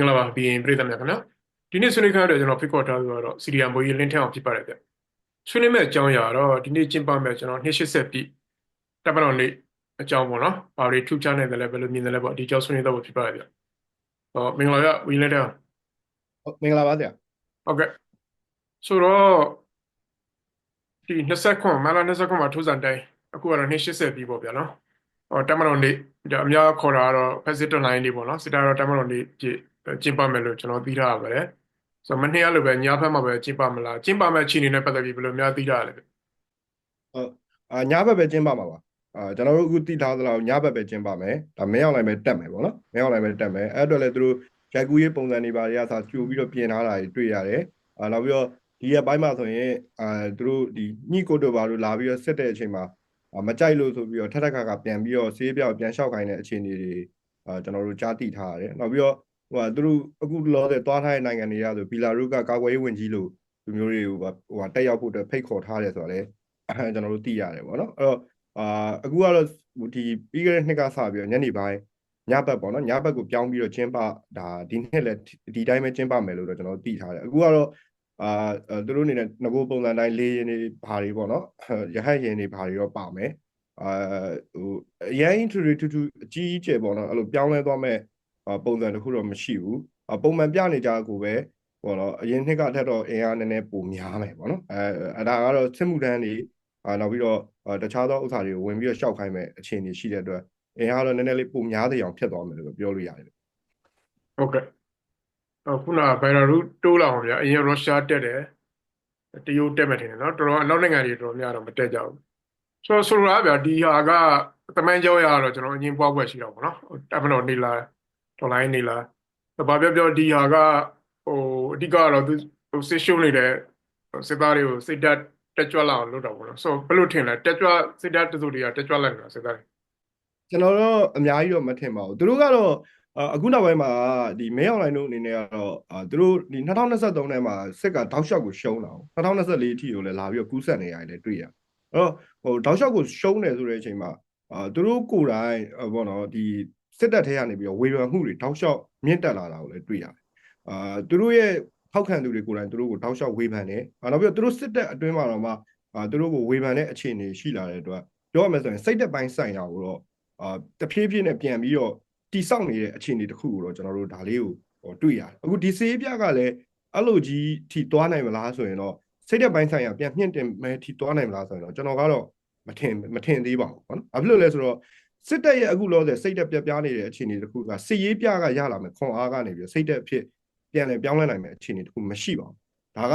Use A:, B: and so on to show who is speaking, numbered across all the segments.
A: င်္ဂလာပါဘီရင်ပြည်သက်များခင်ဗျာဒီနေ့ဆွေးနွေးခန်းတော့ကျွန်တော်ဖိတ်ခေါ်ထားသူကတော့စီရီယံဘိုးကြီးလင်းထအောင်ဖြစ်ပါတယ်ဗျဆွေးနွေးမဲ့အကြောင်းအရာတော့ဒီနေ့ကျင်းပမဲ့ကျွန်တော်280ပြည့်တပ်မတော်နေ့အကြောင်းပေါ့နော်ဘာတွေထူးခြားနေတယ်လဲဘယ်လိုမြင်တယ်လဲပေါ့ဒီကြောင့်ဆွေးနွေးတော့ဖြစ်ပါတယ်ဗျဟောမင်္ဂလာဗျဝီလင်းထအောင်
B: ဟုတ်မင်္ဂလာပါဆရာ
A: ဟုတ်ကဲ့ဆိုတော့ဒီ20ခွန်မလာ20ခွန်မှာထူးစံတိုင်းအခုကတော့280ပြည့်ပေါ့ဗျာနော်ဟောတပ်မတော်နေ့ဒါအများခေါ်တာကတော့ President Line နေ့ပေါ့နော်စစ်တာတော့တပ်မတော်နေ့ကျ ကျင်းပမယ်လို့ကျွန်တော်သိထားရပါတယ်ဆိုတော့မနေ့ကလိုပဲညဘက်မှာပဲကျင်းပမလားကျင်းပမဲ့အခြေအနေနဲ့ပတ်သက်ပြီးဘယ်လိုများသိထားရလဲဗျ
B: ဟုတ်အာညဘက်ပဲကျင်းပမှာပါအာကျွန်တော်တို့အခုတည်ထားသလောက်ညဘက်ပဲကျင်းပမယ်ဒါမင်းအောင်လိုက်ပဲတက်မယ်ပေါ့နော်မင်းအောင်လိုက်ပဲတက်မယ်အဲ့အတွက်လည်းသူတို့ရိုက်ကူးရေးပုံစံတွေပါတွေကစာကြိုပြီးတော့ပြင်ထားတာတွေတွေ့ရတယ်အာနောက်ပြီးတော့ဒီရက်ပိုင်းမှာဆိုရင်အာသူတို့ဒီညှိကိုတို့ပါလို့လာပြီးတော့စစ်တဲ့အချိန်မှာအာမကြိုက်လို့ဆိုပြီးတော့ထက်ထက်ခါခါပြန်ပြီးတော့ဆေးပြောက်ပြန်လျှောက်ခိုင်းတဲ့အခြေအနေတွေအာကျွန်တော်တို့ကြားသိထားရတယ်နောက်ပြီးတော့ ဟိုဟာသူတို့အခုလောဆယ်သွားထားတဲ့နိုင်ငံတွေကဆိုဘီလာရုစ်ကကာကွယ်ရေးဝန်ကြီးလို့လူမျိုးတွေကိုဟိုဟာတက်ရောက်ဖို့အတွက်ဖိတ်ခေါ်ထားတယ်ဆိုတော့လေအဲကျွန်တော်တို့သိရတယ်ပေါ့နော်အဲ့တော့အာအခုကတော့ဒီပြီးခဲ့တဲ့နှစ်ကစပြီးတော့ညနေပိုင်းညဘက်ပေါ့နော်ညဘက်ကိုပြောင်းပြီးတော့ကျင်းပဒါဒီနှစ်လည်းဒီတိုင်းပဲကျင်းပမယ်လို့တော့ကျွန်တော်သိထားတယ်အခုကတော့အာသူတို့အနေနဲ့ငကိုပုံစံတိုင်းလေးရင်တွေဘာတွေပေါ့နော်ရဟတ်ရင်တွေဘာတွေတော့ပါမယ်အာဟိုအရင် introduce တူတူအကြီးအကျယ်ပေါ့နော်အဲ့လိုပြောင်းလဲသွားမဲ့ ပုံစံတစ်ခုတော့မရှိဘူးပုံမှန်ပြနေကြကိုပဲပေါ့နော်အရင်နှစ်ကအထက်တော့အင်အားနည်းနည်းပိုများမယ်ပေါ့နော်အဲအဲဒါကတော့စစ်မှုထမ်းတွေအာနောက်ပြီးတော့တခြားသောဥစ္စာတွေကိုဝင်ပြီးတော့ရှောက်ခိုင်းမဲ့အခြေအနေရှိတဲ့အတွက်အင်အားတော့နည်းနည်းလေးပိုများတဲ့အောင်ဖြစ်သွားမယ်လို့ပြောလို့ရတယ်
A: ဟုတ်ကဲ့အခုနဘယ်လာရူတိုးလာအောင်ဗျာအရင်ရုရှားတက်တယ်တရုတ်တက်မယ်ထင်တယ်နော်တော်တော်အနောက်နိုင်ငံတွေတော်တော်များတော့မတက်ကြဘူးဆိုတော့ဆိုလိုတာဗျာဒီဟာကတမန်ကြောရတော့ကျွန်တော်အရင်ပွားပွက်ရှိတော့ဗောနော်တပ်မတော်နေလာ ဒေါ်လိုင်းနေလာဘာပြောပြောဒီဟာကဟိုအဓိကကတော့သူဟိုစစ်ရှုံးနေတဲ့စစ်သားတွေကိုစိတ်ဓာတ်တက်ကြွလာအောင်လုပ်တော့ဗောနော်ဆိုဘယ်လိုထင်လဲတက်ကြွစိတ်ဓာတ်တစုတွေကတက်ကြွလိုက်တာစစ်သားတွေ
B: ကျွန်တော်တော့အများကြီးတော့မထင်ပါဘူးသူတို့ကတော့အခုနောက်ပိုင်းမှာဒီမဲအွန်လိုင်းတို့အနေနဲ့ကတော့သူတို့ဒီ2023ထဲမှာစစ်ကတောက်လျှောက်ကိုရှုံးတာ2024အထိကိုလည်းလာပြီးတော့ကူးဆက်နေရတယ်လည်းတွေ့ရအဲ့တော့ဟိုတောက်လျှောက်ကိုရှုံးတယ်ဆိုတဲ့အချိန်မှာအာသူတို့ကိုယ်တိုင်ဘောနော်ဒီ စစ်တပ်ထဲကနေပြီးတော့ဝေဖန်မှုတွေတောက်လျှောက်မြင့်တက်လာတာကိုလည်းတွေ့ရတယ်အာသူတို့ရဲ့ထောက်ခံသူတွေကိုယ်တိုင်သူတို့ကိုတောက်လျှောက်ဝေဖန်တယ်နောက်ပြီးတော့သူတို့စစ်တပ်အတွင်းမှာတော့မှအာသူတို့ကိုဝေဖန်တဲ့အခြေအနေရှိလာတဲ့အတွက်ပြောရမယ်ဆိုရင်စိတ်သက်ပိုင်းဆိုင်ရာကိုတော့အာတဖြည်းဖြည်းနဲ့ပြန်ပြီးတော့တိဆောက်နေတဲ့အခြေအနေတစ်ခုကိုတော့ကျွန်တော်တို့ဒါလေးကိုဟောတွေ့ရတယ်အခုဒီစေးပြကလည်းအဲ့လိုကြီးထိသွားနိုင်မလားဆိုရင်တော့စိတ်သက်ပိုင်းဆိုင်ရာပြန်မြင့်တင်မဲ့ထိသွားနိုင်မလားဆိုရင်တော့ကျွန်တော်ကတော့မထင်မထင်သေးပါဘူးပေါ့နော်ဘာဖြစ်လို့လဲဆိုတော့ စစ်တပ်ရဲ့အခုလောဆယ်စိတ်သက်ပြပြနေတဲ့အခြေအနေတစ်ခုကစစ်ရေးပြကရလာမယ်ခွန်အားကနေပြီးစိတ်သက်ဖြစ်ပြန်လည်ပြောင်းလဲနိုင်မယ့်အခြေအနေတစ်ခုမရှိပါဘူးဒါက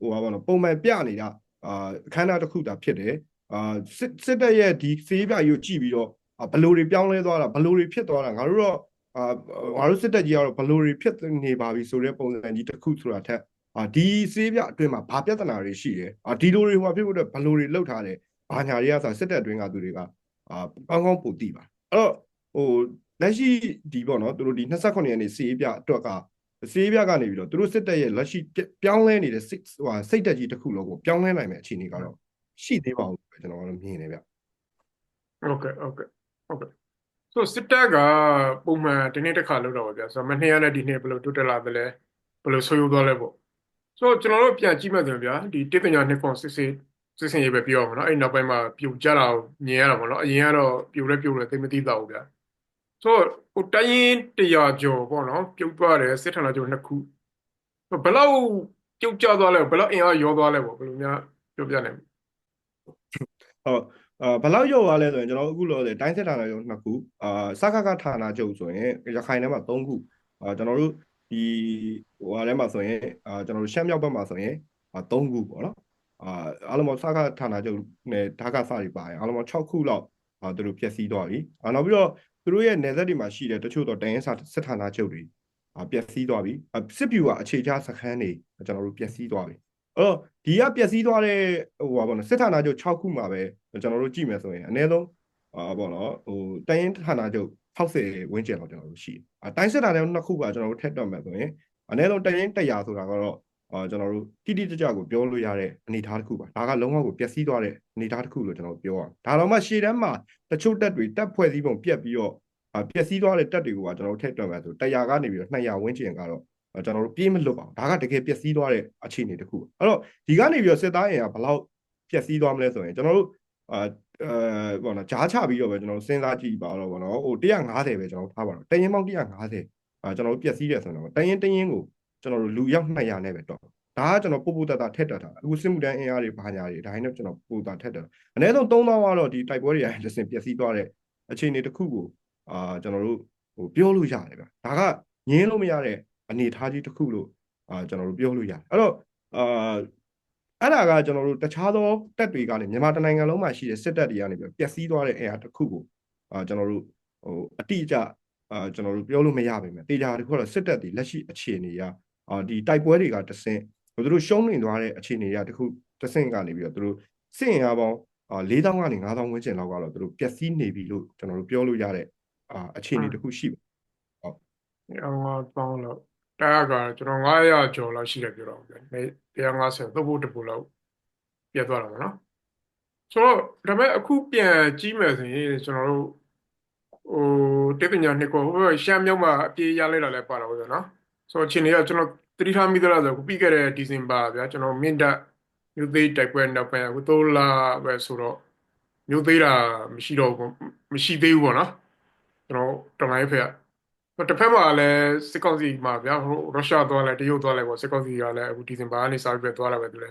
B: ဟိုပါဘောနော်ပုံမှန်ပြနေတာအာအခမ်းအနားတစ်ခုတာဖြစ်တယ်အာစစ်စစ်တပ်ရဲ့ဒီစေးပြကြီးကိုကြည့်ပြီးတော့ဘလိုတွေပြောင်းလဲသွားတာဘလိုတွေဖြစ်သွားတာငါတို့တော့အာငါတို့စစ်တပ်ကြီးကတော့ဘလိုတွေဖြစ်နေပါပြီဆိုတဲ့ပုံစံကြီးတစ်ခုဆိုတာထက်အာဒီစေးပြအတွင်းမှာဘာပြဿနာတွေရှိတယ်အာဒီလိုတွေဟိုဖြစ်ဖို့အတွက်ဘလိုတွေလောက်ထားတယ်ဘာညာတွေကဆိုစစ်တပ်အတွင်းကသူတွေက အာကောင်းကောင်းပိုသိပါအဲ့တော့ဟိုလက်ရှိဒီပေါ့နော်သူတို့ဒီ29ရက်နေ့စေးပြအတွက်ကစေးပြကနေပြီးတော့သူတို့စစ်တပ်ရဲ့လက်ရှိပြောင်းလဲနေတဲ့စိတ်ဟိုစိတ်တက်ကြီးတစ်ခုလုံးကိုပြောင်းလဲနိုင်မယ့်အခြေအနေကတော့ရှိသေးပါဘူးကျွန်တော်ကတော့မြင်နေဗျ
A: ဟုတ်ကဲ့ဟုတ်ကဲ့ဟုတ်ကဲ့ဆိုစစ်တပ်ကပုံမှန်ဒီနေ့တစ်ခါလုပ်တော့ပါဗျာဆိုတော့မနေ့ကနဲ့ဒီနေ့ဘယ်လိုတိုးတက်လာသလဲဘယ်လိုဆိုးရွားသွားလဲပေါ့ဆိုတော့ကျွန်တော်တို့ပြန်ကြည့်မှဆိုရင်ဗျာဒီတိပညာနှစ်ခွန်စစ်စစ် စစ်စင်ရေးပဲပြောအောင်နော်အဲ့နောက်ပိုင်းမှာပြိုကျတာကိုမြင်ရတာပေါ့နော်အရင်ကတော့ပြိုလဲပြိုလဲသိမသိတော့ဘူးဗျာဆိုတော့ဟိုတိုင်းရင်တရားကျော်ပေါ့နော်ပြုတ်သွားတယ်စစ်ဌာနချုပ်နှစ်ခုဘယ်လောက်ပြုတ်ကျသွားလဲဘယ်လောက်အင်အားရောသွားလဲပေါ့ဘယ်လိုများပြောပြနိုင်မလဲ
B: ဟုတ်အာဘလောက်ရောက်သွားလဲဆိုရင်ကျွန်တော်အခုလောဆယ်တိုင်းစစ်ဌာနချုပ်နှစ်ခုအာစခခဌာနချုပ်ဆိုရင်ရခိုင်ထဲမှာ၃ခုအာကျွန်တော်တို့ဒီဟိုဟာထဲမှာဆိုရင်အာကျွန်တော်တို့ရှမ်းမြောက်ဘက်မှာဆိုရင်အာ၃ခုပေါ့နော် အာအားလုံးပေါင်းစခဌာနချုပ်နဲ့ဓာကစတွေပါရင်အားလုံးပေါင်း6ခုလောက်အာသူတို့ဖျက်ဆီးသွားပြီအာနောက်ပြီးတော့သူတို့ရဲ့နယ်စပ်တွေမှာရှိတဲ့တချို့တော့တိုင်းရင်းစစ်ဌာနချုပ်တွေအာပျက်စီးသွားပြီစစ်ပြူကအခြေချစခန်းတွေကျွန်တော်တို့ပျက်စီးသွားပြီအဲ့တော့ဒီကပျက်စီးသွားတဲ့ဟိုပါဘောနော်စစ်ဌာနချုပ်6ခုမှာပဲကျွန်တော်တို့ကြည့်မယ်ဆိုရင်အနည်းဆုံးအာပေါ့နော်ဟိုတိုင်းရင်ဌာနချုပ်60ဝန်းကျင်တော့ကျွန်တော်တို့ရှိတယ်အတိုင်းစစ်ဌာနချုပ်နှစ်ခုကကျွန်တော်တို့ထက်တော့မယ်ဆိုရင်အနည်းဆုံးတိုင်းရင်100ဆိုတာကတော့ အာကျွန်တော်တို့တိတိကျကျကိုပြောလို့ရတဲ့အနေအထားတစ်ခုပါဒါကလုံးဝကိုပျက်စီးသွားတဲ့အနေအထားတစ်ခုလို့ကျွန်တော်ပြောရအောင်ဒါတော့မှရှေ့တန်းမှာတချို့တက်တွေတက်ဖွဲ့စည်းပုံပြက်ပြီးတော့အာပျက်စီးသွားတဲ့တက်တွေကိုကကျွန်တော်တို့ထည့်တွက်မယ်ဆို100ကနေပြီးတော့200ဝန်းကျင်ကတော့ကျွန်တော်တို့ပြေးမလွတ်ပါဘူးဒါကတကယ်ပျက်စီးသွားတဲ့အခြေအနေတစ်ခုအဲ့တော့ဒီကနေပြီးတော့စစ်သားရင်ကဘယ်လောက်ပျက်စီးသွားမလဲဆိုရင်ကျွန်တော်တို့အာအဲဘောနော်ဂျားချပြီးတော့ပဲကျွန်တော်တို့စဉ်းစားကြည့်ပါတော့ဘောနော်ဟို150ပဲကျွန်တော်ထားပါတော့တရင်ပေါင်း150အာကျွန်တော်တို့ပျက်စီးတယ်ဆိုတော့တရင်တရင်ကို ကျွန်တော်တို့လူရောက်200နဲ့ပဲတော့ဒါကကျွန်တော်ပို့ပို့တတ်တာထက်တက်တာအခုစစ်မှုတန်းအင်အားတွေဘာညာတွေဒါနဲ့ကျွန်တော်ပို့တာထက်တက်အနည်းဆုံး3000ကတော့ဒီတိုက်ပွဲတွေအရင်ပျက်စီးသွားတဲ့အခြေအနေတစ်ခုကိုအာကျွန်တော်တို့ဟိုပြောလို့ရတယ်ဗျဒါကငင်းလို့မရတဲ့အနေအထားကြီးတစ်ခုလို့အာကျွန်တော်တို့ပြောလို့ရတယ်အဲ့တော့အာအဲ့ဒါကကျွန်တော်တို့တခြားသောတက်တွေကနေမြန်မာတနိုင်ငံလုံးမှာရှိတဲ့စစ်တပ်တွေကနေပြီးပျက်စီးသွားတဲ့အရာတစ်ခုကိုအာကျွန်တော်တို့ဟိုအတိအကျအာကျွန်တော်တို့ပြောလို့မရပါဘူးတေချာတစ်ခုကတော့စစ်တပ်တွေလက်ရှိအခြေအနေက အာဒီတိုက်ပွဲတွေကတဆင့်သူတို့ရှုံးနေသွားတဲ့အခြေအနေတွေကတစ်ခုတဆင့်ကနေပြီးတော့သူတို့စစ်ရင်အားပေါင်းအာ4000ကနေ5000ဝန်းကျင်လောက်ကတော့သူတို့ပျက်စီးနေပြီလို့ကျွန်တော်တို့ပြောလို့ရတဲ့အာအခြေအနေတစ်ခုရှိပါ
A: အောင်ငါပေါင်းလို့တားကကျွန်တော်900ကျော်လောက်ရှိတယ်ပြောတော့ဗျာ150သုတ်ဖို့တပူလောက်ပြတ်သွားတာပေါ့နော်ဆိုတော့ဒါပေမဲ့အခုပြန်ကြည့်မယ်ဆိုရင်ကျွန်တော်တို့ဟိုတေပညာနှစ်ကိုဟိုရှမ်းမြောက်မှာအပြေးရလိုက်တာလည်းပါတော့ဗျာနော် ဆိုတော့ချင်းတွေကကျွန်တော်သတိထားမိသလားဆိုပြီးခဲ့တဲ့ဒီဇင်ဘာဗျာကျွန်တော်မင်းတပ်မြို့သေးတိုက်ပွဲနောက်ပိုင်းအခု3လပဲဆိုတော့မြို့သေးတာမရှိတော့ဘူးမရှိသေးဘူးပေါ့နော်ကျွန်တော်တော်လိုင်းဖေကတစ်ဖက်မှာလည်းစစ်ကောင်စီမှာဗျာဟိုရုရှားသွားလဲတရုတ်သွားလဲပေါ့စစ်ကောင်စီကလည်းအခုဒီဇင်ဘာကနေစပြီးပဲသွားလာပဲသူလဲ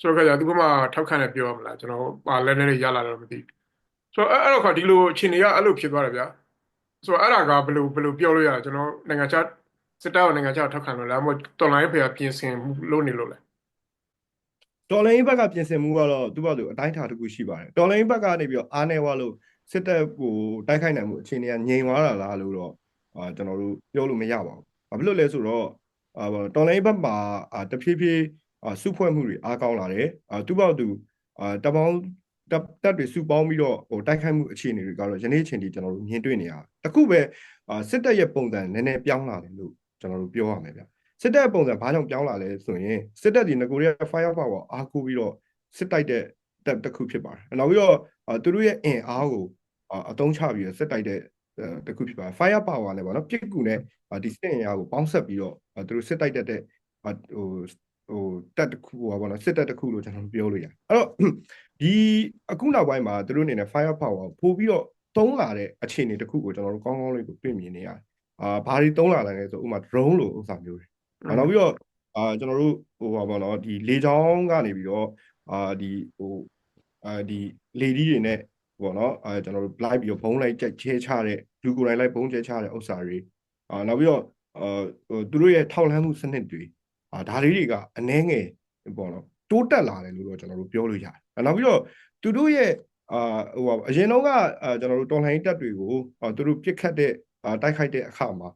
A: ဆိုတော့ခါကျသူကမှထောက်ခံတယ်ပြောရမလားကျွန်တော်ပါလဲနေရလာတော့မသိဘူးဆိုတော့အဲ့အဲ့တော့ခါဒီလိုအခြေအနေကအဲ့လိုဖြစ်သွားတယ်ဗျာဆိုတော့အဲ့ဒါကဘယ်လိုဘယ်လိုပြောလို့ရလဲကျွန်တော်နိုင်ငံခြား စစ်တပ်ကနိုင်ငံခြားထောက်ခံလို့လားမဟုတ်တော်လိုင်းဖေကပြင်ဆင်မှုလုပ်နေလို့လဲ
B: တော်လိုင်းဘက်ကပြင်ဆင်မှုကတော့သူ့ဘာသူအတိုင်းအတာတစ်ခုရှိပါတယ်တော်လိုင်းဘက်ကနေပြီးတော့အားနေဝါလို့စစ်တပ်ကိုတိုက်ခိုက်နိုင်မှုအခြေအနေကငြိမ်သွားတာလားလို့တော့အာကျွန်တော်တို့ပြောလို့မရပါဘူး။ဘာဖြစ်လို့လဲဆိုတော့အာတော်လိုင်းဘက်မှာအာတဖြည်းဖြည်းအာစုဖွဲ့မှုတွေအားကောင်းလာတယ်။အာသူ့ဘာသူအာတပေါင်းတပ်တပ်တွေစုပေါင်းပြီးတော့ဟိုတိုက်ခိုက်မှုအခြေအနေတွေကတော့ယနေ့အချိန်ထိကျွန်တော်တို့မြင်တွေ့နေရတခုပဲအာစစ်တပ်ရဲ့ပုံစံနည်းနည်းပြောင်းလာတယ်လို့ ကျွန်တော်တို့ပြောရမယ်ဗျ။စစ်တပ်ရဲ့ပုံစံဘာကြောင့်ပြောင်းလာလဲဆိုရင်စစ်တပ်ဒီငကိုရီးယား fire power အားကိုးပြီးတော့စစ်တိုက်တဲ့တပ်တစ်ခုဖြစ်ပါတယ်။နောက်ပြီးတော့သူတို့ရဲ့အင်အားကိုအတုံးချပြီးတော့စစ်တိုက်တဲ့တခုဖြစ်ပါတယ် fire power နဲ့ပေါ့နော်ပြစ်ကူနဲ့ဒီစစ်အင်အားကိုပေါင်းဆက်ပြီးတော့သူတို့စစ်တိုက်တတ်တဲ့ဟိုဟိုတက်တစ်ခုပေါ့နော်စစ်တက်တစ်ခုလို့ကျွန်တော်ပြောလို့ရတယ်အဲ့တော့ဒီအခုနောက်ပိုင်းမှာသူတို့အနေနဲ့ fire power ပို့ပြီးတော့သုံးလာတဲ့အခြေအနေတစ်ခုကိုကျွန်တော်တို့ကောင်းကောင်းလေးကိုတွေ့မြင်နေရတယ် အာဘာတွေသုံးလာတယ်လဲဆိုဥပမာ drone လို့ဥစ္စာမျိုးတွေနောက်ပြီးတော့အာကျွန်တော်တို့ဟိုပါပေါ့နော်ဒီလေချောင်းကနေပြီးတော့အာဒီဟိုအာဒီလေဒီတွေနဲ့ပေါ့နော်အဲကျွန်တော်တို့ live ပြီးတော့ဘုံလိုက်ကြက်ချဲချတဲ့လူကိုယ်တိုင်လိုက်ဘုံချဲချတဲ့ဥစ္စာတွေအာနောက်ပြီးတော့အာဟိုသူတို့ရဲ့ထောက်လန်းမှုစနစ်တွေအာဒါလေးတွေကအနှဲငယ်ပေါ့နော်တိုးတက်လာတယ်လို့တော့ကျွန်တော်တို့ပြောလို့ရတယ်နောက်ပြီးတော့သူတို့ရဲ့အာဟိုအရင်တော့ကကျွန်တော်တို့တော်လှန်ရေးတပ်တွေကိုသူတို့ပြစ်ခတ်တဲ့တိုက်ခိုက်တဲ့အခါမှာ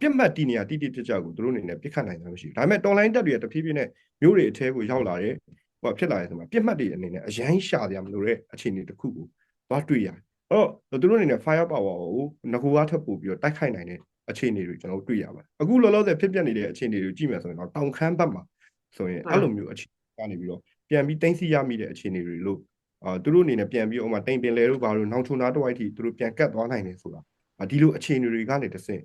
B: ပြစ်မှတ်တီနေရတိတိကျကျကိုသူတို့အနေနဲ့ပြစ်ခတ်နိုင်တယ်မရှိဘူးဒါပေမဲ့တော်လိုင်းတက်တွေကတဖြည်းဖြည်းနဲ့မျိုးတွေအထဲကိုရောက်လာတယ်ဟိုဖြစ်လာတယ်ဆိုမှာပြစ်မှတ်တွေအနေနဲ့အရန်ရှာကြမလို့တဲ့အခြေအနေတစ်ခုကိုသွားတွေ့ရတယ်အဲ့တော့သူတို့အနေနဲ့ fire power ကိုငကူအားထပ်ပို့ပြီးတော့တိုက်ခိုက်နိုင်တဲ့အခြေအနေတွေကျွန်တော်တို့တွေ့ရပါတယ်အခုလောလောဆယ်ဖြစ်ပျက်နေတဲ့အခြေအနေတွေကိုကြည့်မယ်ဆိုရင်တော့တောင်ခမ်းဘက်မှာဆိုရင်အဲ့လိုမျိုးအခြေအနေကနေပြီးတော့ပြန်ပြီးတင်းစီရမိတဲ့အခြေအနေတွေလို့အာသူတို့အနေနဲ့ပြန်ပြီးဥမာတိမ်ပင်လဲတို့ဘာလို့နောင်ချုံနာတဝိုက်ထိသူတို့ပြန်ကတ်သွားနိုင်တယ်ဆိုတာ ဒီလိုအခြေအနေတွေကနေတဆင့်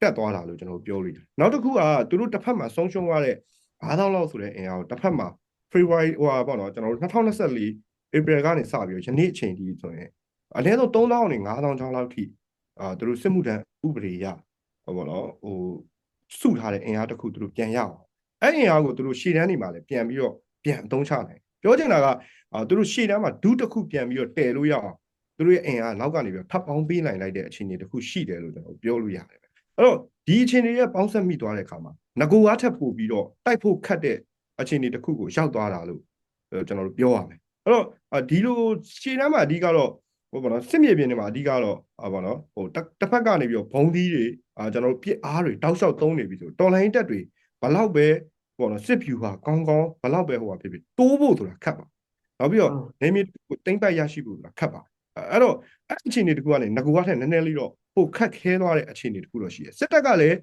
B: တက်သွားတာလို့ကျွန်တော်ပြောလို့ရတယ်နောက်တစ်ခုကသူတို့တစ်ဖက်မှာဆုံးရှုံးရတဲ့9000လောက်ဆိုတဲ့အင်အားကိုတစ်ဖက်မှာ February ဟိုပါပေါ့နော်ကျွန်တော်တို့2024 April ကနေစပြီးတော့ယနေ့အချိန်ထိဆိုရင်အနည်းဆုံး3000နဲ့5000ချောင်းလောက်ထိအာသူတို့စစ်မှုထမ်းဥပဒေရဟောပေါ့နော်ဟိုစုထားတဲ့အင်အားတစ်ခုသူတို့ပြန်ရအောင်အဲ့အင်အားကိုသူတို့ရှေ့တန်းနေမှာလည်းပြန်ပြီးတော့ပြန်အသုံးချနိုင်ပြောချင်တာကအာသူတို့ရှေ့တန်းမှာဒုတစ်ခုပြန်ပြီးတော့တည်လို့ရအောင် သူတို့ရဲ့အင်အားနောက်ကနေပြီးတော့ထပ်ပေါင်းပေးနိုင်လိုက်တဲ့အခြေအနေတစ်ခုရှိတယ်လို့ကျွန်တော်ပြောလို့ရတယ်အဲ့တော့ဒီအခြေအနေရဲ့ပေါင်းဆက်မိသွားတဲ့အခါမှာငကိုအားထပ်ပို့ပြီးတော့တိုက်ဖို့ခတ်တဲ့အခြေအနေတစ်ခုကိုရောက်သွားတာလို့ကျွန်တော်တို့ပြောရမယ်အဲ့တော့ဒီလိုရှေ့တန်းမှာအဓိကတော့ဟိုပေါ့နော်စစ်မြေပြင်တွေမှာအဓိကတော့ဟာပေါ့နော်ဟိုတစ်ဖက်ကနေပြီးတော့ဘုံသီးတွေအာကျွန်တော်တို့ပြစ်အားတွေတောက်လျှောက်သုံးနေပြီဆိုတော်လိုင်းတက်တွေဘလောက်ပဲပေါ့နော်စစ်ဖြူဟာကောင်းကောင်းဘလောက်ပဲဟိုဟာဖြစ်ဖြစ်တိုးဖို့ဆိုတာခက်ပါနောက်ပြီးတော့နေမြေကိုတိမ့်ပတ်ရရှိဖို့ဆိုတာခက်ပါ အဲ့တော့အဲ့အခြေအနေတခုကနေငကူကထက်နည်းနည်းလေးတော့ပိုခက်ခဲသွားတဲ့အခြေအနေတခုတော့ရှိတယ်စစ်တပ်ကလည်း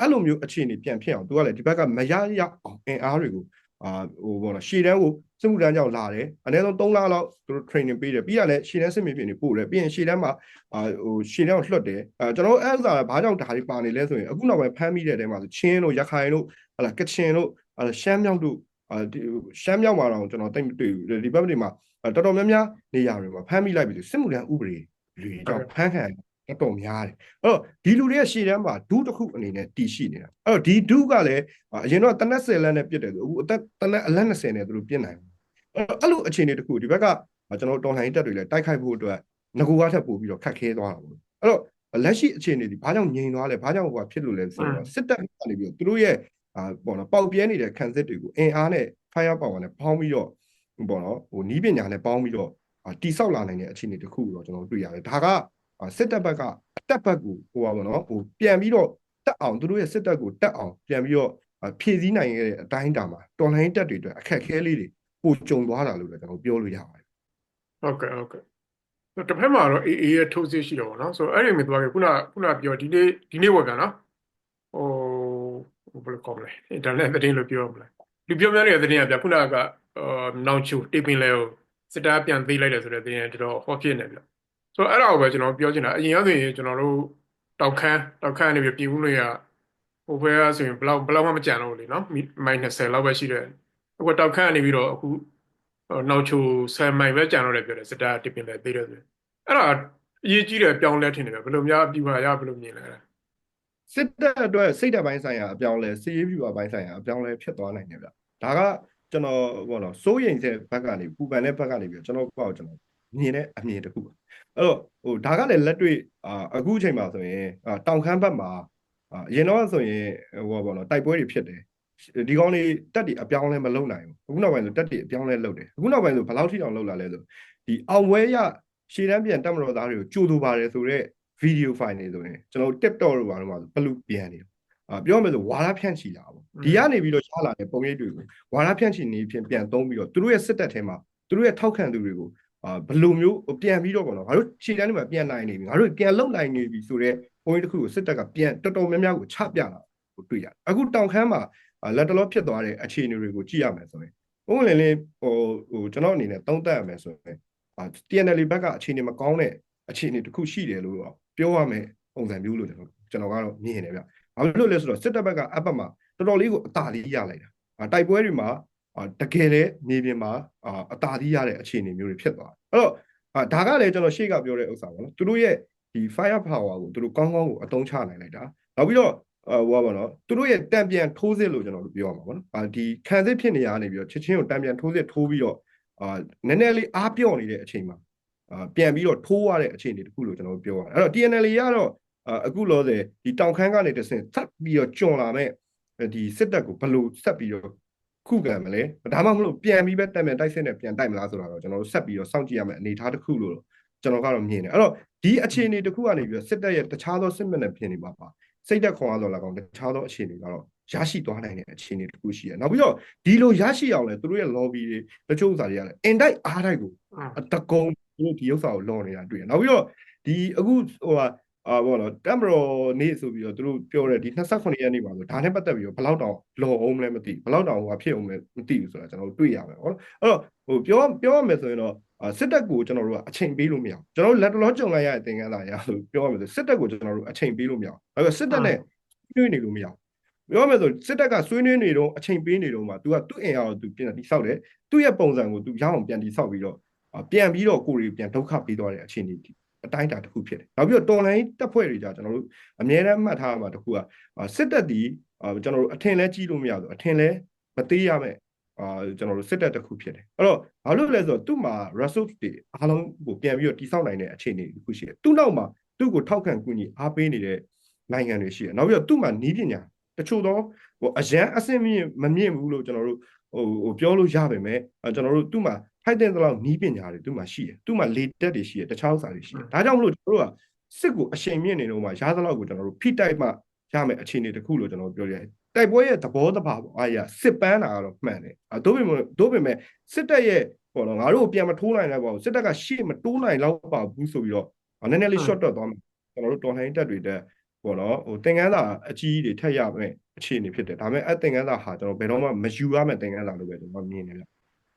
B: အဲ့လိုမျိုးအခြေအနေပြန်ဖြစ်အောင်သူကလည်းဒီဘက်ကမရရအောင်အင်အားတွေကိုအာဟိုပေါ့နော်ရှေ့တန်းကိုစစ်မှုထမ်းကြောင့်လာတယ်အနည်းဆုံး3လလောက်သူတို့ training ပေးတယ်ပြီးရလဲရှေ့တန်းစစ်မြေပြင်တွေပို့တယ်ပြီးရင်ရှေ့တန်းမှာအာဟိုရှေ့တန်းကိုလွှတ်တယ်အဲကျွန်တော်အဲ့ဒါဘာကြောင့်ဒါတွေပါနေလဲဆိုရင်အခုနောက်ပိုင်းဖမ်းမိတဲ့တဲမှာဆိုချင်းတို့ရခိုင်တို့ဟလာကချင်တို့ဟလာရှမ်းမြောက်တို့အာ ဒီရှမ်းမြောက်မှာတော့ကျွန်တော်တိတ်မတွေ့ဘူးဒီဘက်တွေမှာတော်တော်များများနေရာတွေမှာဖမ်းမိလိုက်ပြီဆိုစစ်မှုထမ်းဥပဒေတွေကြောင့်ဖမ်းခံတော်တော်များတယ်အဲ့တော့ဒီလူတွေရဲ့ရှေ့တန်းမှာဒုတစ်ခုအနေနဲ့တည်ရှိနေတာအဲ့တော့ဒီဒုကလည်းအရင်တော့တနက်10လက်နဲ့ပြစ်တယ်ဆိုအခုအသက်တနက်အလက်20နဲ့သူတို့ပြစ်နိုင်တယ်အဲ့လိုအခြေအနေတစ်ခုဒီဘက်ကကျွန်တော်တော်လှန်ရေးတပ်တွေလည်းတိုက်ခိုက်ဖို့အတွက်ငကူကားထပ်ပို့ပြီးတော့ခတ်ခဲသွားတာပေါ့အဲ့တော့လက်ရှိအခြေအနေဒီဘာကြောင့်ငြိမ်သွားလဲဘာကြောင့်ဟိုဖြစ်လို့လဲဆိုတော့စစ်တပ်ကနေပြီးတော့သူတို့ရဲ့ အာပေါ့နော်ပေါက်ပြဲနေတဲ့ခံစစ်တွေကိုအင်အားနဲ့ fire power နဲ့ပေါင်းပြီးတော့ပေါ့နော်ဟိုနီးပညာနဲ့ပေါင်းပြီးတော့တိဆောက်လာနိုင်တဲ့အခြေအနေတစ်ခုကိုတော့ကျွန်တော်တွေ့ရတယ်ဒါကစစ်တပ်ဘက်ကအတက်ဘက်ကိုဟိုပါပေါ့နော်ဟိုပြန်ပြီးတော့တက်အောင်သူတို့ရဲ့စစ်တပ်ကိုတက်အောင်ပြန်ပြီးတော့ဖြည့်ဆည်းနိုင်ခဲ့တဲ့အတိုင်းအတာမှာတော်လိုင်းတက်တွေအတွက်အခက်ခဲလေးတွေပိုကြုံသွားတာလို့လည်းကျွန်တော်ပြောလို့ရပါတယ်
A: ဟုတ်ကဲ့ဟုတ်ကဲ့တစ်ဖက်မှာတော့ AA ရဲ့ထိုးစစ်ရှိတော့ဗောနော်ဆိုတော့အဲ့ဒီမြေသွားခဲ့ခုနခုနပြောဒီနေ့ဒီနေ့ဝယ်ပြန်နော်ဟို ဘယ်လိုကောမလဲအင်တာနက်သတင်းလို့ပြောရမလဲလူပြောများနေတဲ့သတင်းကပြခုနကအာနောင်ချူတိပင်လဲကိုစစ်တားပြန်သေးလိုက်တယ်ဆိုတဲ့သတင်းကတော်တော်ဟောဖြစ်နေပြီဆိုတော့အဲ့ဒါကိုပဲကျွန်တော်ပြောချင်တာအရင်ကဆိုရင်ကျွန်တော်တို့တောက်ခမ်းတောက်ခမ်းနေပြီပြည်ဦးတွေကဟိုဘက်ကဆိုရင်ဘလောက်ဘလောက်မှမကြံတော့ဘူးလေနော်မိုင်20လောက်ပဲရှိတယ်အခုတောက်ခမ်းနေပြီးတော့အခုနောက်ချို10မိုင်ပဲကြံတော့တယ်ပြောတယ်စစ်တားတိပင်လဲသေးတယ်ဆိုအဲ့ဒါအရေးကြီးတယ်ပြောင်းလဲထင်တယ်ဘယ်လိုများပြူဟာရဘယ်လိုမြင်လဲ
B: စစ်တပ်အတွက်စိတ်ဓာတ်ပိုင်းဆိုင်ရာအပြောင်းလဲစီးရေးပြူပိုင်းဆိုင်ရာအပြောင်းလဲဖြစ်သွားနိုင်တယ်ဗျဒါကကျွန်တော်ဘောနော်စိုးရိမ်တဲ့ဘက်ကနေပူပန်တဲ့ဘက်ကနေပြီးကျွန်တော်ကောက်ကျွန်တော်မြင်တဲ့အမြင်တစ်ခုပါအဲ့တော့ဟိုဒါကလည်းလက်တွေ့အာအခုအချိန်မှာဆိုရင်တောင်ခမ်းဘက်မှာအရင်တော့ဆိုရင်ဟိုဘောနော်တိုက်ပွဲတွေဖြစ်တယ်ဒီကောင်းလေးတက်တွေအပြောင်းလဲမလုပ်နိုင်ဘူးအခုနောက်ပိုင်းဆိုတက်တွေအပြောင်းလဲလုပ်တယ်အခုနောက်ပိုင်းဆိုဘယ်လောက်ထိတောင်လုပ်လာလဲဆိုဒီအောင်ဝဲရရှေ့တန်းပြန်တက်မတော်သားတွေကိုကြိုးတူပါတယ်ဆိုတော့ video file တွေဆိုရင်ကျွန်တော် TikTok တို့ဘာလို့မှာဘလူးပြန်နေအာပြောမယ်ဆိုဝါရဖြန့်ချီလာပေါ့ဒီကနေပြီးတော့ရှားလာတဲ့ပုံရိပ်တွေကိုဝါရဖြန့်ချီနေဖြင့်ပြန်သုံးပြီးတော့သူတို့ရဲ့စစ်တပ်ထဲမှာသူတို့ရဲ့ထောက်ခံသူတွေကိုအာဘလူမျိုးပြန်ပြီးတော့ပေါ့နော်ငါတို့ခြေတန်းတွေမှာပြန်နိုင်နေပြီငါတို့ပြန်လုံနိုင်နေပြီဆိုတော့ပုံရိပ်တစ်ခုကိုစစ်တပ်ကပြန်တော်တော်များများကိုချပြလာကိုတွေ့ရတယ်အခုတောင်ခမ်းမှာလက်တလောဖြစ်သွားတဲ့အခြေအနေတွေကိုကြည့်ရမယ်ဆိုရင်ဘုံလင်းလေးဟိုဟိုကျွန်တော်အနေနဲ့သုံးသပ်ရမယ်ဆိုရင်အာ TNL ဘက်ကအခြေအနေမကောင်းတဲ့အခြေအနေတစ်ခုရှိတယ်လို့တော့ ပြောရမယ်ပုံစံမျိုးလို့ကျွန်တော်ကျွန်တော်ကတော့မြင်နေဗျ။ဘာလို့လဲဆိုတော့စစ်တပ်ဘက်ကအပတ်မှာတော်တော်လေးကိုအသာလေးရလိုက်တာ။တိုက်ပွဲတွေမှာတကယ်လည်းမြေပြင်မှာအသာလေးရတဲ့အခြေအနေမျိုးတွေဖြစ်သွားတယ်။အဲ့တော့ဒါကလည်းကျွန်တော်ရှေ့ကပြောတဲ့ဥစ္စာပေါ့နော်။သူတို့ရဲ့ဒီ fire power ကိုသူတို့ကောင်းကောင်းကိုအသုံးချနိုင်လိုက်တာ။နောက်ပြီးတော့ဟိုပါနော်သူတို့ရဲ့တံပြန်ထိုးစစ်လို့ကျွန်တော်တို့ပြောရမှာပေါ့နော်။အာဒီခံစစ်ဖြစ်နေရနေပြီးတော့ချက်ချင်းကိုတံပြန်ထိုးစစ်ထိုးပြီးတော့အာနည်းနည်းလေးအားပြော့နေတဲ့အချိန်မှာအာ ပြန်ပြီးတော့ထိုးရတဲ့အခြေအနေတခုလို့ကျွန်တော်ပြောရတယ်အဲ့တော့ TNL ကတော့အခုလောဆယ်ဒီတောင်ခမ်းကနေတဆင့်ဆက်ပြီးတော့ကျွံလာမဲ့ဒီစစ်တပ်ကိုဘယ်လိုဆက်ပြီးတော့ခုခံမလဲဒါမှမဟုတ်ပြန်ပြီးပဲတက်မယ်တိုက်စစ်နဲ့ပြန်တိုက်မလားဆိုတာတော့ကျွန်တော်တို့ဆက်ပြီးတော့စောင့်ကြည့်ရမယ့်အနေအထားတစ်ခုလို့ကျွန်တော်ကတော့မြင်တယ်အဲ့တော့ဒီအခြေအနေတစ်ခုကနေပြီးတော့စစ်တပ်ရဲ့တခြားသောစစ်မျက်နှာပြင်တွေပါပါစိတ်သက်ခွန်အားတော်လာကောင်တခြားသောအခြေအနေကတော့ရရှိသွားနိုင်တဲ့အခြေအနေတစ်ခုရှိရနောက်ပြီးတော့ဒီလိုရရှိအောင်လဲသူတို့ရဲ့ lobby တွေတချို့ဥစ္စာတွေကလည်းအင်တိုက်အားတိုက်ကိုအတကုံ သူတို့ဒီဥစ္စာကိုလော်နေတာတွေ့ရနောက်ပြီးတော့ဒီအခုဟိုဟာအာဘောနော်တမ်ဘရောနေ့ဆိုပြီးတော့သူတို့ပြောတဲ့ဒီ28ရက်နေ့ပါဆိုဒါနဲ့ပတ်သက်ပြီးတော့ဘယ်လောက်တောင်လော်အောင်လဲမသိဘယ်လောက်တောင်ဟိုဟာဖြစ်အောင်လဲမသိဘူးဆိုတာကျွန်တော်တို့တွေ့ရမယ်ဟောအဲ့တော့ဟိုပြောပြောရမယ်ဆိုရင်တော့စစ်တပ်ကိုကျွန်တော်တို့ကအချိန်ပေးလို့မရဘူးကျွန်တော်တို့လက်တလောကြုံလိုက်ရတဲ့သင်္ကန်းသားရလို့ပြောရမယ်ဆိုစစ်တပ်ကိုကျွန်တော်တို့အချိန်ပေးလို့မရဘူးဒါပေမဲ့စစ်တပ်နဲ့နှွေးနေလို့မရဘူးပြောမယ်ဆိုစစ်တပ်ကဆွေးနွေးနေတော့အချိန်ပေးနေတော့မှ तू ကသူ့အင်အားကို तू ပြန်တိဆောက်တယ်သူ့ရဲ့ပုံစံကို तू ရအောင်ပြန်တိဆောက်ပြီးတော့ ပြန်ပြီးတော့ကိုယ်တွေပြန်ဒုက္ခပေးသွားတဲ့အခြေအနေအတိုင်းတာတစ်ခုဖြစ်တယ်။နောက်ပြီးတော့တော်လိုင်းတက်ဖွဲ့တွေကြကျွန်တော်တို့အများနဲ့မှတ်ထားမှာတစ်ခုကစစ်တပ်ဒီကျွန်တော်တို့အထင်လဲကြီးလို့မရဘူးအထင်လဲမသေးရမယ်အာကျွန်တော်တို့စစ်တပ်တစ်ခုဖြစ်တယ်။အဲ့တော့ဘာလို့လဲဆိုတော့သူ့မှာ resource တွေအားလုံးကိုပြန်ပြီးတော့တိစောက်နိုင်တဲ့အခြေအနေတစ်ခုရှိတယ်။သူ့နောက်မှာသူ့ကိုထောက်ခံကူညီအားပေးနေတဲ့နိုင်ငံတွေရှိတယ်။နောက်ပြီးတော့သူ့မှာနီးပညာတချို့တော့ဟိုအရန်အဆင့်မြင့်မမြင့်ဘူးလို့ကျွန်တော်တို့ဟိုဟိုပြောလို့ရပါမယ်ကျွန်တော်တို့သူ့မှာ ထိုက်တဲ့လောက်နီးပညာတွေသူ့မှာရှိတယ်သူ့မှာလေတက်တွေရှိတယ်တခြားဥစ္စာတွေရှိတယ်ဒါကြောင့်မလို့ကျွန်တော်တို့ကစစ်ကိုအချိန်မြင့်နေတော့မှရားသလောက်ကိုကျွန်တော်တို့ဖိတိုက်မှရမယ်အခြေအနေတစ်ခုလို့ကျွန်တော်ပြောရတယ်တိုက်ပွဲရဲ့သဘောတဘာပေါ့အားရစစ်ပန်းတာကတော့မှန်တယ်အတို့ပင်တို့ပင်မဲ့စစ်တပ်ရဲ့ဟောတော့ငါတို့ပြန်မထိုးနိုင်တော့ပါဘူးစစ်တပ်ကရှေ့မတိုးနိုင်တော့ပါဘူးဆိုပြီးတော့နည်းနည်းလေး short တော့သွားမယ်ကျွန်တော်တို့တော်လှန်ရေးတပ်တွေတက်ပေါ့နော်ဟိုသင်္ကန်းစာအကြီးတွေထက်ရမယ်အခြေအနေဖြစ်တယ်ဒါပေမဲ့အဲ့သင်္ကန်းစာဟာကျွန်တော်ဘယ်တော့မှမယူရမယ့်သင်္ကန်းစာလို့ပဲကျွန်တော်မြင်နေဗျ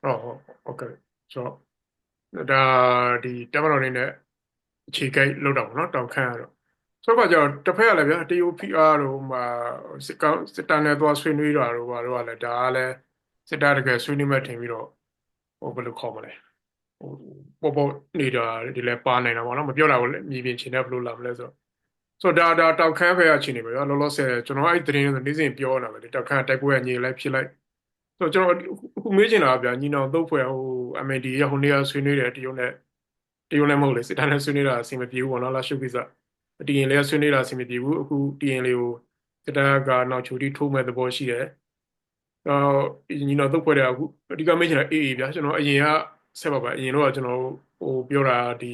A: ဟုတ်ဟုတ်ဟုတ်ကဲ့ဆိုတော့ဒါဒီတမတော်နေနဲ့အခြေကိတ်လောက်တော့ဗောနော်တောင်ခန့်ရတော့ဆိုတော့ကြောင့်တစ်ဖက်ကလည်းဗျာ TOPR တို့မှာစစ်ကောင်စစ်တမ်းနဲ့သွားဆွေးနွေးတာတို့ဘာတို့ကလည်းဒါကလည်းစစ်တပ်တကယ်ဆွေးနွေးမဲ့ထင်ပြီးတော့ဟိုဘယ်လိုခေါ်မလဲဟိုပေါ်ပေါ်နေတာဒီလဲပါနေတာပေါ့နော်မပြောတာကိုလည်းမြေပြင်ချင်းနဲ့ဘယ်လိုလာမလဲဆိုတော့ဆိုတော့ဒါဒါတောက်ခမ်းဖဲရချင်းနေပဲရောလောလောဆယ်ကျွန်တော်အဲ့ဒီသတင်းတွေနေ့စဉ်ပြောနေတာပဲဒီတောက်ခမ်းတိုက်ပွဲညေလိုက်ဖြစ်လိုက် ဆိုတော့ကျွန်တော်အခုမေးချင်တာကဗျာညီနောင်သုံးဖွဲ့ဟို MND ရဟိုနေရာဆွေးနွေးတယ်တရုတ်နဲ့တရုတ်လည်းမဟုတ်လေစစ်တပ်နဲ့ဆွေးနွေးတာအဆင်မပြေဘူးပေါ့နော်လာရှုပ်ကိစ္စတရင်လေးဆွေးနွေးတာအဆင်မပြေဘူးအခုတရင်လေးကိုစစ်တပ်ကနောက်ချူတီထိုးမဲ့သဘောရှိတယ်အော်ညီနောင်သုံးဖွဲ့တဲ့အခုအဓိကမေးချင်တာအေးအေးဗျာကျွန်တော်အရင်ကဆက်ပါပါအရင်တော့ကျွန်တော်ဟိုပြောတာဒီ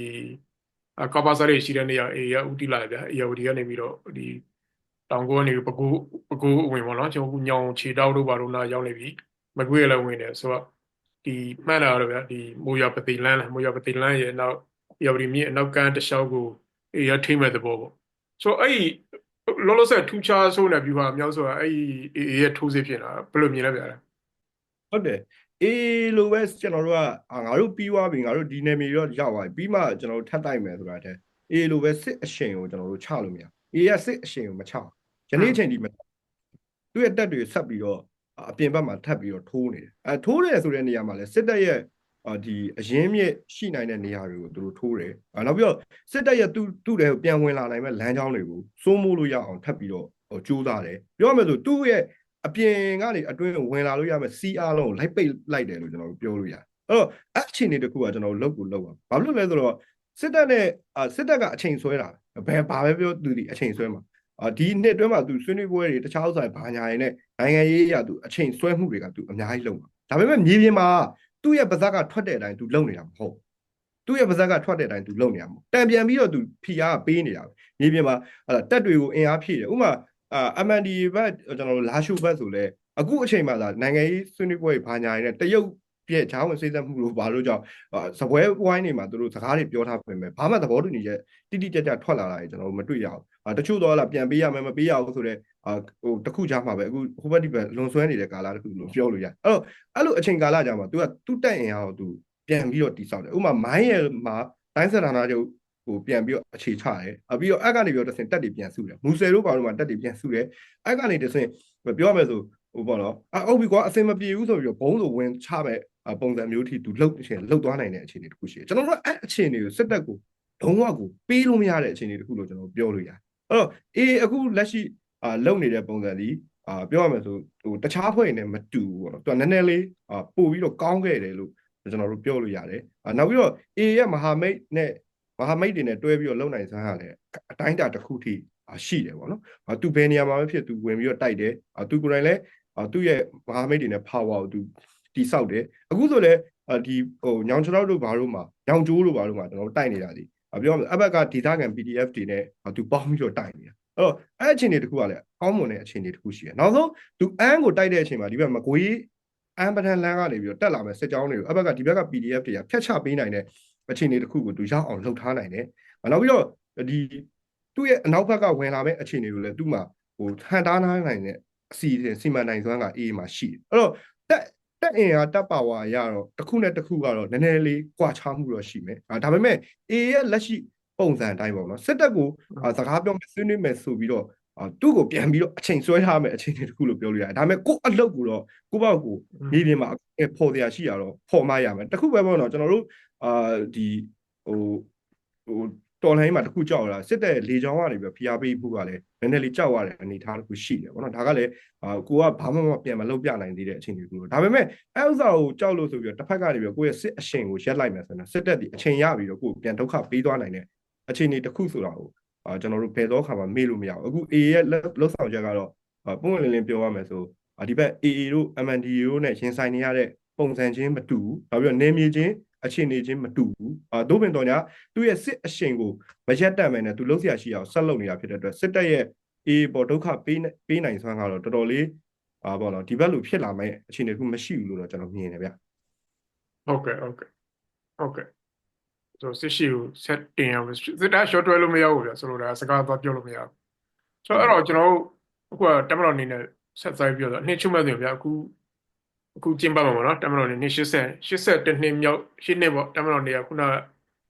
A: အကပ္ပစားရေးရှိတဲ့နေရာအေးရဥတီလာဗျာအေးရဥတီကနေပြီးတော့ဒီတောင်ကိုကနေပကူပကူဝင်ပေါ့နော်ကျွန်တော်ညောင်ခြေတောက်တို့ဘာလို့လာရောက်နေပြီ မကွေးလည်းဝင်တယ်ဆိုတော့ဒီမှတ်လာတော့ဗျာဒီမိုးရပတိလန်းလားမိုးရပတိလန်းရဲ့နောက်ရပတိမြစ်အနောက်ကန်းတစ်လျှောက်ကိုအေးရထိမဲ့သဘောပေါ့ဆိုတော့အဲ့ဒီလောလောဆယ်ထူးခြားဆုံးတဲ့ view ဟာမြောက်ဆိုတာအဲ့ဒီအေးရဲ့ထိုးစစ်ဖြစ်တာဘယ်လိုမြင်လဲဗျာလဲ
B: ဟုတ်တယ်အေးလိုပဲကျွန်တော်တို့ကအာငါတို့ပြီးသွားပြီငါတို့ဒီနယ်မြေတော့ရောက်သွားပြီပြီးမှကျွန်တော်တို့ထပ်တိုက်မယ်ဆိုတာတဲ့အေးလိုပဲစစ်အရှင်ကိုကျွန်တော်တို့ချလို့မရအေးရစစ်အရှင်ကိုမချယနေ့အချိန်ဒီမသူ့ရဲ့တက်တွေဆက်ပြီးတော့ အပြင်ဘက်မှာထပ်ပြီးတော့ထိုးနေတယ်အဲထိုးတယ်ဆိုတဲ့နေရာမှာလဲစစ်တပ်ရဲ့အာဒီအရင်မြစ်ရှိနိုင်တဲ့နေရာတွေကိုသူတို့ထိုးတယ်အာနောက်ပြီးတော့စစ်တပ်ရဲ့သူ့သူ့တဲ့ပြန်ဝင်လာနိုင်မဲ့လမ်းကြောင်းတွေကိုစိုးမိုးလို့ရအောင်ထပ်ပြီးတော့ဟိုကြိုးစားတယ်ပြောရမယ်ဆိုသူ့ရဲ့အပြင်ကနေအတွင်းဝင်လာလို့ရမယ်စီအားလုံးကိုလိုက်ပိတ်လိုက်တယ်လို့ကျွန်တော်တို့ပြောလို့ရတယ်အဲ့တော့အအခြေအနေတစ်ခုကကျွန်တော်တို့လောက်ကိုလောက်ပါဘာလို့လဲဆိုတော့စစ်တပ်နဲ့အာစစ်တပ်ကအချိန်ဆွဲတာဘယ်ဘာပဲပြောသူဒီအချိန်ဆွဲမှာအာ ဒီနှစ်အတွင်းမှာသူဆွေးနွေးပွဲတွေတခြားဥစ္စာဘာညာတွေနဲ့နိုင်ငံရေးအရာသူအချိန်ဆွဲမှုတွေကသူအများကြီးလုပ်မှာဒါပေမဲ့မြေပြင်မှာသူ့ရဲ့ပါဇက်ကထွက်တဲ့အတိုင်းသူလုပ်နေတာမဟုတ်သူ့ရဲ့ပါဇက်ကထွက်တဲ့အတိုင်းသူလုပ်နေတာမဟုတ်တံပြန်ပြီးတော့သူဖီအားပေးနေတာပဲမြေပြင်မှာဟလာတက်တွေကိုအင်အားဖြည့်တယ်ဥပမာအာ MND ဘက်ကျွန်တော်တို့လာရှုဘက်ဆိုလဲအခုအချိန်မှာသာနိုင်ငံရေးဆွေးနွေးပွဲတွေဘာညာတွေနဲ့တရုတ် ပြည့်ချောင်းဝင်စိတ်သက်မှုလို့ဘာလို့ကြောင့်စပွဲဝိုင်းနေမှာသူတို့စကားတွေပြောထားပြင်မဲ့ဘာမှသဘောတူညီချက်တိတိကျကျထွက်လာတာတွေကျွန်တော်တို့မတွေ့ရဘူးတချို့တော့လာပြန်ပေးရမယ်မပေးရဘူးဆိုတော့အာဟိုတခုကြားမှာပဲအခုဟိုဘက်ဒီဘက်လွန်ဆွဲနေတဲ့ကာလတခုလို့ပြောလို့ရအဲ့တော့အဲ့လိုအချိန်ကာလကြာမှာ तू ကသူ့တက်ရင်အောင် तू ပြန်ပြီးတော့တိဆောက်တယ်ဥပမာမိုင်းရမှာတိုင်းစံဌာနချုပ်ဟိုပြန်ပြီးတော့အခြေချတယ်အပြီးတော့အက်ကနေပြီးတော့တဆင်တက်တွေပြန်စုတယ်မူဆယ်တို့ဘာလို့မှတက်တွေပြန်စုတယ်အက်ကနေတဆင်ပြောရမယ်ဆိုဟိုပေါ့နော်အဟုတ်ပြီကွာအစင်မပြေဘူးဆိုပြီးတော့ဘုံဆိုဝင်ချမဲ့ ပုံစံမျိုးထိ तू လှုပ်ရှင်လှုပ်သွားနိုင်တဲ့အခြေအနေတခုရှိတယ်ကျွန်တော်တို့အဲ့အခြေအနေကိုစစ်တပ်ကိုလုံးဝကိုပေးလို့မရတဲ့အခြေအနေတခုလို့ကျွန်တော်ပြောလို့ရတယ်အဲ့တော့အေးအခုလက်ရှိအာလုံနေတဲ့ပုံစံဒီအာပြောရမယ်ဆိုဟိုတခြားဖွဲ့နေမတူဘူးပေါ့နော်သူကနည်းနည်းလေးအာပို့ပြီးတော့ကောင်းခဲ့တယ်လို့ကျွန်တော်တို့ပြောလို့ရတယ်အာနောက်ပြီးတော့ A ရဲ့မဟာမိတ်နဲ့မဟာမိတ်တွေနဲ့တွဲပြီးတော့လုံနိုင်စမ်းရလဲအတိုင်းတာတစ်ခုထိရှိတယ်ပေါ့နော်အာသူဘယ်နေရာမှာပဲဖြစ်သူဝင်ပြီးတော့တိုက်တယ်အာသူကိုယ်တိုင်လည်းအာသူ့ရဲ့မဟာမိတ်တွေနဲ့ power ကိုသူ တိဆောက်တယ်အခုဆိုလည်းဒီဟိုညောင်ချောက်တို့ဘာလို့မှညောင်ကျိုးတို့ဘာလို့မှကျွန်တော်တို့တိုက်နေတာဒီပြောရမယ်အဘက်ကဒေသခံ PDF တွေနဲ့သူပေါင်းပြီးတော့တိုက်နေတာအဲ့တော့အဲ့အခြေအနေတခုကလည်းကောင်းမွန်တဲ့အခြေအနေတခုရှိတယ်နောက်ဆုံးသူအန်းကိုတိုက်တဲ့အချိန်မှာဒီဘက်မကွေးအန်ပထန်လန်းကနေပြီးတော့တက်လာမယ်စစ်ကြောင်းတွေကိုအဘက်ကဒီဘက်က PDF တွေကဖျက်ချပေးနိုင်တဲ့အခြေအနေတစ်ခုကိုသူရောက်အောင်လှုပ်ထားနိုင်တယ်။နောက်ပြီးတော့ဒီသူ့ရဲ့အနောက်ဘက်ကဝင်လာမဲ့အခြေအနေကိုလည်းသူ့မှာဟိုဟန်တားနိုင်နိုင်တဲ့အစီအစဉ်စီမံနိုင်စွမ်းကအေးမှာရှိတယ်။အဲ့တော့တက် တက်အင်အားတက်ပါဝါရတော့တစ်ခုနဲ့တစ်ခုကတော့နည်းနည်းလေးကွာခြားမှုတော့ရှိမယ်။ဒါပေမဲ့အေရဲ့လက်ရှိပုံစံအတိုင်းပေါ့နော်စစ်တပ်ကိုစကားပြောမယ်ဆွေးနွေးမယ်ဆိုပြီးတော့အာသူ့ကိုပြန်ပြီးတော့အချိန်ဆွဲထားမယ်အချိန်တွေတခုလို့ပြောလို့ရတယ်ဒါပေမဲ့ကို့အလုပ်ကိုတော့ကိုပေါ့ကိုမြေပြင်မှာဖော်တရားရှိရတော့ဖော်မရမယ်တခုပဲပေါ့နော်ကျွန်တော်တို့အာဒီဟိုဟို တော်လိုင်းမှာတခုကြောက်လာစစ်တဲ့လေချောင်းကနေပြီးဖိအားပေးဖို့ကလည်းနည်းနည်းလေးကြောက်ရတဲ့အနေအထားတခုရှိတယ်ပေါ့နော်ဒါကလည်းအာကိုကဘာမှမပြန်မလုပ်ပြနိုင်သေးတဲ့အချိန်တွေကူလို့ဒါပေမဲ့အဲဥစ္စာကိုကြောက်လို့ဆိုပြီးတော့တစ်ဖက်ကနေပြီးကိုယ့်ရဲ့စစ်အရှင်ကိုရက်လိုက်မယ်ဆိုရင်စစ်တပ်ဒီအချိန်ရပြီးတော့ကိုယ်ပြန်ဒုက္ခပေးသွားနိုင်တဲ့အခြေအနေတစ်ခုဆိုတာကိုအာကျွန်တော်တို့ဘယ်တော့ခါမှမေ့လို့မရဘူးအခု A ရဲ့လောက်ဆောင်ချက်ကတော့ပုံမှန်လင်းလင်းပြောရမယ်ဆိုဒီဘက် AA တို့ MNDA တို့နဲ့ရင်ဆိုင်နေရတဲ့ပုံစံချင်းမတူဘူးနောက်ပြီးတော့နေမြေချင်း အခြေအနေချင်းမတူဘူးအာတို့ပင်တော်ညာသူ့ရဲ့စစ်အရှင်ကိုမရက်တက်မယ်နဲ့သူလုံးဆရာရှိအောင်ဆက်လုပ်နေတာဖြစ်တဲ့အတွက်စစ်တပ်ရဲ့ A ပေါ်ဒုက္ခပေးပေးနိုင်စွမ်းကတော့တော်တော်လေးအာပေါ့နော်ဒီဘက်လိုဖြစ်လာမယ့်အခြေအနေကမရှိဘူးလို့တော့ကျွန်တော်မြင်တယ်ဗျ
A: ဟုတ်ကဲ့ဟုတ်ကဲ့ဟုတ်ကဲ့ဆိုစစ်ရှိကိုဆက်တင်အောင်စစ်တာ short တွဲလို့မရဘူးဗျဆိုလိုတာစကားသွားပြောလို့မရဘူးဆိုတော့အဲ့တော့ကျွန်တော်တို့အခုကတက်မတော်အနေနဲ့ဆက်ဆိုင်ပြောတော့နှင်းချုံမဲ့တယ်ဗျအခုဟ အခုကျင်းပမှာပေါ့နော်တမန်တော်နေ80 81နှစ်မြောက်ရှင်းနှစ်ပေါ့တမန်တော်နေကခုန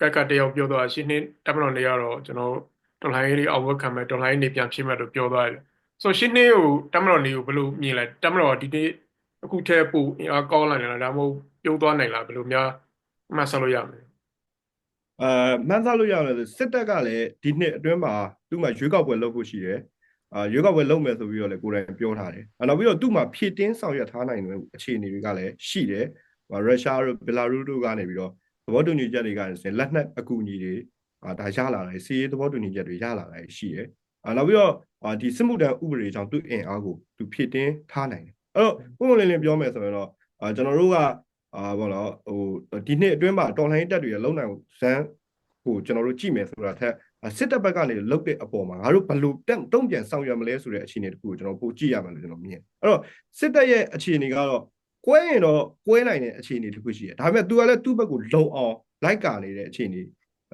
A: ကကတယောက်ပြောသွားရှင်းနှစ်တမန်တော်နေကတော့ကျွန်တော်တော်လိုင်းရေးအောက်ဝက်ခံမဲ့တော်လိုင်းနေပြန်ဖြစ်မဲ့လို့ပြောသွားတယ်ဆိုရှင်းနှစ်ကိုတမန်တော်နေကိုဘယ်လိုမြင်လဲတမန်တော်ဒီနေ့အခုထဲပူအင်အားကောင်းလာတယ်လားဒါမှမဟုတ်ပြုံးသွားနိုင်လားဘယ်လိုများမှတ်ဆလို့ရမလဲ
B: အဲမှန်းသားလို့ရတယ်ဆိုစစ်တပ်ကလည်းဒီနှစ်အတွင်းမှာသူ့မှာရွေးကောက်ပွဲလုပ်ဖို့ရှိတယ် အာရွေးကောက်ပွဲလုပ်မယ်ဆိုပြီးတော့လည်းကိုယ်တိုင်ပြောထားတယ်အဲနောက်ပြီးတော့သူ့မှာဖြည့်တင်းဆောင်ရွက်ထားနိုင်တဲ့အခြေအနေတွေကလည်းရှိတယ်ဟိုရုရှားတို့ဘယ်လာရုစ်တို့ကနေပြီးတော့သဘောတူညီချက်တွေကနေဆိုရင်လက်နက်အကူအညီတွေအာဒါရလာတယ်စီးရေးသဘောတူညီချက်တွေရလာတာရှိတယ်အာနောက်ပြီးတော့အာဒီစစ်မှုထမ်းဥပဒေကြောင့်သူ့အင်အားကိုသူဖြည့်တင်းထားနိုင်တယ်အဲ့တော့ပုံမှန်လင်းလင်းပြောမယ်ဆိုရင်တော့အာကျွန်တော်တို့ကအာဘောနော်ဟိုဒီနှစ်အတွင်းမှာတော်လှန်ရေးတပ်တွေလုံနိုင်ဇန်းဟိုကျွန်တော်တို့ကြည့်မယ်ဆိုတာထက် စစ်တပ်ဘက်ကနေလုတ်တဲ့အပေါ်မှာငါတို့ဘယ်လိုတက်တုံ့ပြန်ဆောင်ရွက်မလဲဆိုတဲ့အခြေအနေတခုကိုကျွန်တော်ပိုကြည့်ရမယ်လို့ကျွန်တော်မြင်အဲ့တော့စစ်တပ်ရဲ့အခြေအနေကတော့ကွဲရင်တော့ကွဲနိုင်တဲ့အခြေအနေတခုရှိတယ်ဒါပေမဲ့ तू ကလည်းသူ့ဘက်ကိုလုံအောင်လိုက်ကာနေတဲ့အခြေအနေ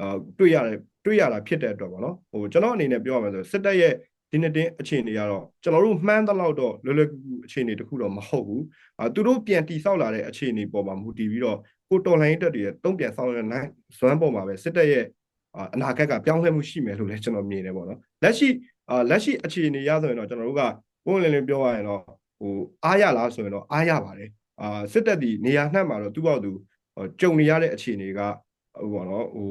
B: အာတွေ့ရတယ်တွေ့ရတာဖြစ်တဲ့အတွက်ပေါ့နော်ဟိုကျွန်တော်အနေနဲ့ပြောရမယ်ဆိုစစ်တပ်ရဲ့ဒီနေ့တင်းအခြေအနေကတော့ကျွန်တော်တို့မှန်းသလောက်တော့လွယ်လွယ်ကူကူအခြေအနေတခုတော့မဟုတ်ဘူးအာသူတို့ပြန်တိဆောက်လာတဲ့အခြေအနေပေါ်မှာမူတည်ပြီးတော့ကိုတော်လိုင်းတက်တွေတုံ့ပြန်ဆောင်ရွက်နိုင်ဇွမ်းပေါ်မှာပဲစစ်တပ်ရဲ့ အာအနာဂတ်ကပြောင်းလဲမှုရှိမယ်လို့လည်းကျွန်တော်မြင်တယ်ပေါ့နော်လက်ရှိအာလက်ရှိအခြေအနေရဆိုရင်တော့ကျွန်တော်တို့ကပုံလင်းလင်းပြောရရင်တော့ဟိုအားရလားဆိုရင်တော့အားရပါတယ်အာစစ်တပ်ဒီနေရာနှံ့မှာတော့သူ့ဘောက်သူကြုံနေရတဲ့အခြေအနေကဟိုပေါ့နော်ဟို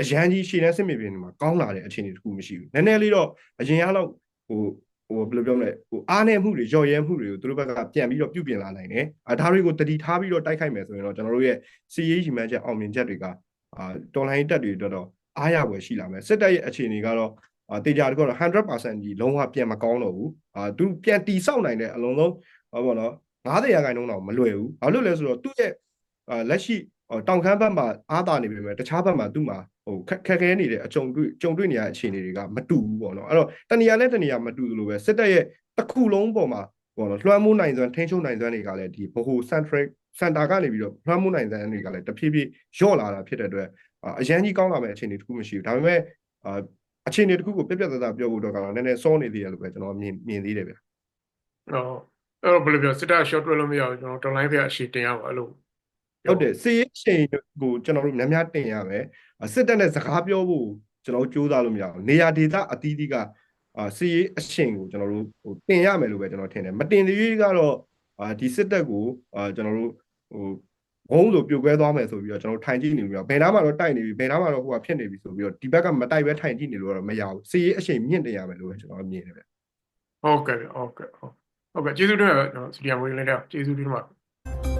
B: အရန်ကြီးရှည်တဲ့စစ်မြေပြင်တွေမှာကောင်းလာတဲ့အခြေအနေတခုမရှိဘူးနည်းနည်းလေးတော့အရင်ကတော့ဟိုဟိုဘယ်လိုပြောမလဲဟိုအားနည်းမှုတွေကြော်ရဲမှုတွေကိုသူတို့ဘက်ကပြန်ပြီးတော့ပြုပြင်လာနိုင်တယ်အာဒါတွေကိုတတိထားပြီးတော့တိုက်ခိုက်မယ်ဆိုရင်တော့ကျွန်တော်တို့ရဲ့စီရေးရီမန်းချက်အောင်မြင်ချက်တွေကအာတော်လိုင်းတက်တွေတော့တော့ အားရပွဲရှိလာမယ်စစ်တပ်ရဲ့အခြေအနေကတော့အာတေချာတကတော့100%ကြီးလုံးဝပြန်မကောင်းတော့ဘူးအာသူပြန်တီဆောက်နိုင်တဲ့အလုံးလုံးဟောပေါ့နော်90ရာခိုင်နှုန်းတော့မလွယ်ဘူးဘာလို့လဲဆိုတော့သူ့ရဲ့အာလက်ရှိတောင်ခမ်းဘက်မှာအားတာနေပေမဲ့တခြားဘက်မှာသူ့မှာဟိုခက်ခက်ခဲနေတဲ့အကြုံတွေ့ကြုံတွေ့နေရတဲ့အခြေအနေတွေကမတူဘူးပေါ့နော်အဲ့တော့တနေရာနဲ့တနေရာမတူသလိုပဲစစ်တပ်ရဲ့တစ်ခုလုံးပေါ်မှာပေါ့နော်လွှမ်းမိုးနိုင်စွမ်းထိန်းချုပ်နိုင်စွမ်းတွေကလည်းဒီဘဟု central center ကနေပြီးတော့လွှမ်းမိုးနိုင်စွမ်းတွေကလည်းတဖြည်းဖြည်းလျော့လာတာဖြစ်တဲ့အတွက် အာအရန်ကြီးကောင်းလာမယ့်အခြေအနေတစ်ခုမရှိဘူးဒါပေမဲ့အာအခြေအနေတစ်ခုကိုပြက်ပြက်သားသားပြောဖို့တော့ကတော့နည်းနည်းစောနေသေးတယ်လို့ပဲကျွန်တော်မြင်မြင်သေးတယ်ဗျ
A: ဟုတ်အဲ့တော့ဘယ်လိုပြောစစ်တပ် short တွဲလို့မရဘူးကျွန်တော်တော်လိုင်းဖေးအရှိတင်ရပါအဲ့လို
B: ဟုတ်တယ်စီရေးချိန်ကိုကျွန်တော်တို့များများတင်ရမယ်အာစစ်တပ်နဲ့စကားပြောဖို့ကျွန်တော်တို့စူးစမ်းလို့မရဘူးနေရာဒေသအသီးသီးကအာစီရေးအရှင်ကိုကျွန်တော်တို့ဟိုတင်ရမယ်လို့ပဲကျွန်တော်ထင်တယ်မတင်သေးသေးကတော့အာဒီစစ်တပ်ကိုအာကျွန်တော်တို့ဟို ဘုံဆိုပြိုကွဲသွားမယ်ဆိုပြီးတော့ကျွန်တော်ထိုင်ကြည့်နေလို့မရဘူးဘယ်နားမှာတော့တိုက်နေပြီဘယ်နားမှာတော့ဟိုကဖြစ်နေပြီဆိုပြီးတော့ဒီဘက်ကမတိုက်ပဲထိုင်ကြည့်နေလို့တော့မရဘူးစီရေးအရှင်မြင့်တင်ရမယ်လို့ပဲကျွန်တော်မြင်တယ်ဗျ
A: ဟုတ်ကဲ့ဗျဟုတ်ကဲ့ဟုတ်ဟုတ်ကဲ့ကျေးဇူးတင်ပါတယ်ကျွန်တော်စီရီယံဝေးလေးတဲ့ကျေးဇူးတင်ပါတယ်